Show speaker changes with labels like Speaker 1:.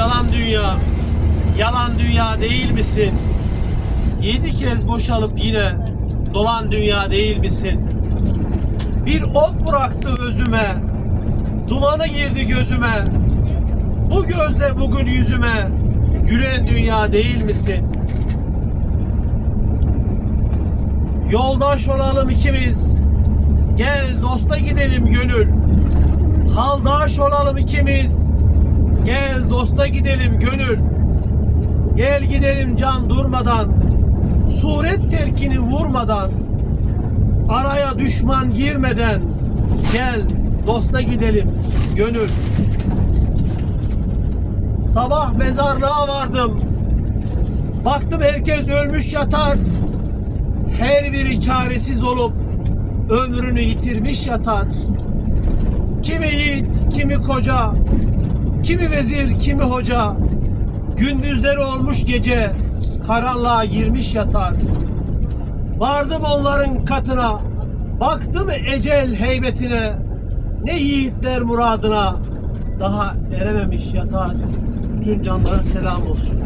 Speaker 1: yalan dünya. Yalan dünya değil misin? Yedi kez boşalıp yine dolan dünya değil misin? Bir ot bıraktı özüme, dumanı girdi gözüme. Bu gözle bugün yüzüme gülen dünya değil misin? Yoldaş olalım ikimiz, gel dosta gidelim gönül. Haldaş olalım ikimiz, gel dosta gidelim gönül. Gel gidelim can durmadan, suret terkini vurmadan, araya düşman girmeden, gel dosta gidelim gönül. Sabah mezarlığa vardım. Baktım herkes ölmüş yatar. Her biri çaresiz olup ömrünü yitirmiş yatar. Kimi yiğit, kimi koca, kimi vezir, kimi hoca. Gündüzleri olmuş gece, karanlığa girmiş yatar. Vardım onların katına, baktım ecel heybetine. Ne yiğitler muradına, daha erememiş yatar. Bütün canlara selam olsun.